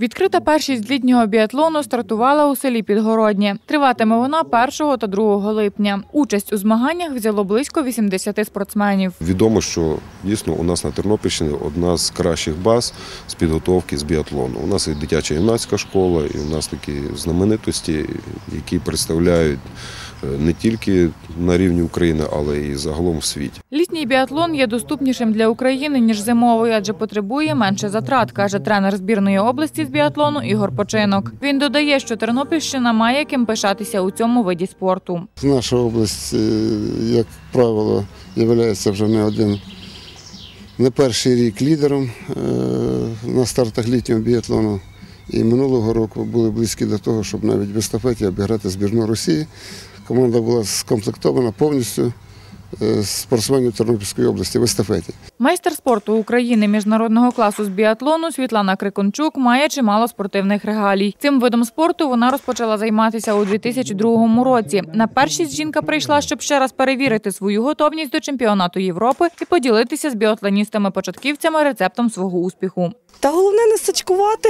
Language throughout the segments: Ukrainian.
Відкрита першість літнього біатлону стартувала у селі Підгороднє. Триватиме вона 1 та 2 липня. Участь у змаганнях взяло близько 80 спортсменів. Відомо, що дійсно у нас на Тернопільщині одна з кращих баз з підготовки з біатлону. У нас і дитяча юнацька школа, і у нас такі знаменитості, які представляють е, не тільки на рівні України, але і загалом в світі. Літній біатлон є доступнішим для України ніж зимовий, адже потребує менше затрат, каже тренер збірної області з біатлону Ігор Починок. Він додає, що Тернопільщина має ким пишатися у цьому виді спорту. Наша область, е, як правило, є вже не один, не перший рік лідером е, на стартах літнього біатлону. І минулого року були близькі до того, щоб навіть в естафеті обіграти збірну Росії. Команда була скомплектована повністю спортсменів Тернопільської області в естафеті. Майстер спорту України міжнародного класу з біатлону Світлана Крикончук має чимало спортивних регалій. Цим видом спорту вона розпочала займатися у 2002 році. На першість жінка прийшла, щоб ще раз перевірити свою готовність до чемпіонату Європи і поділитися з біатлоністами-початківцями рецептом свого успіху. Та головне не сачкувати,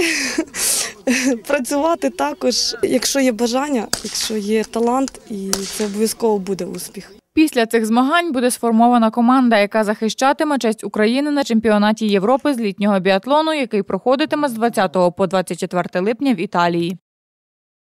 працювати також, якщо є бажання, якщо є талант, і це обов'язково буде успіх. Після цих змагань буде сформована команда, яка захищатиме честь України на чемпіонаті Європи з літнього біатлону, який проходитиме з 20 по 24 липня в Італії.